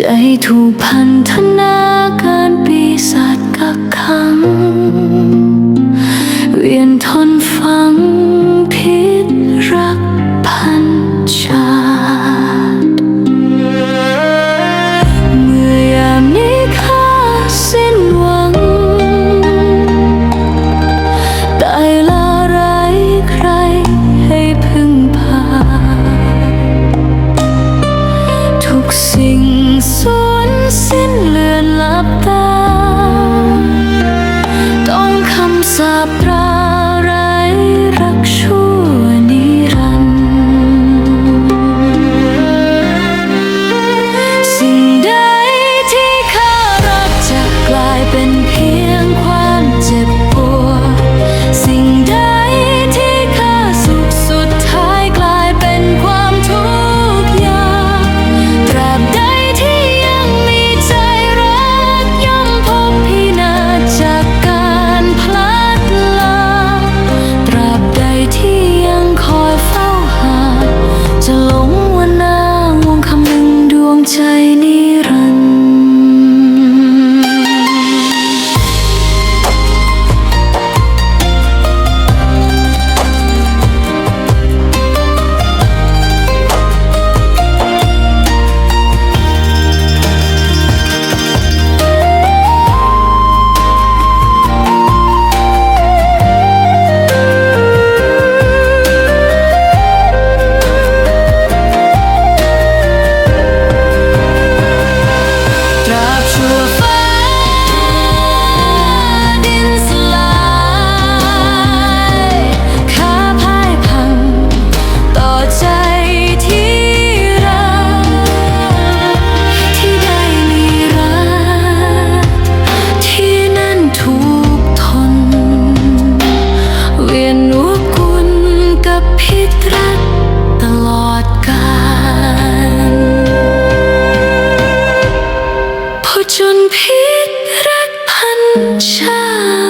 ใจถูกพันธนาการปีศาจกักขัง เวียนทนฟัง Sa ผจนพิษรักพันชา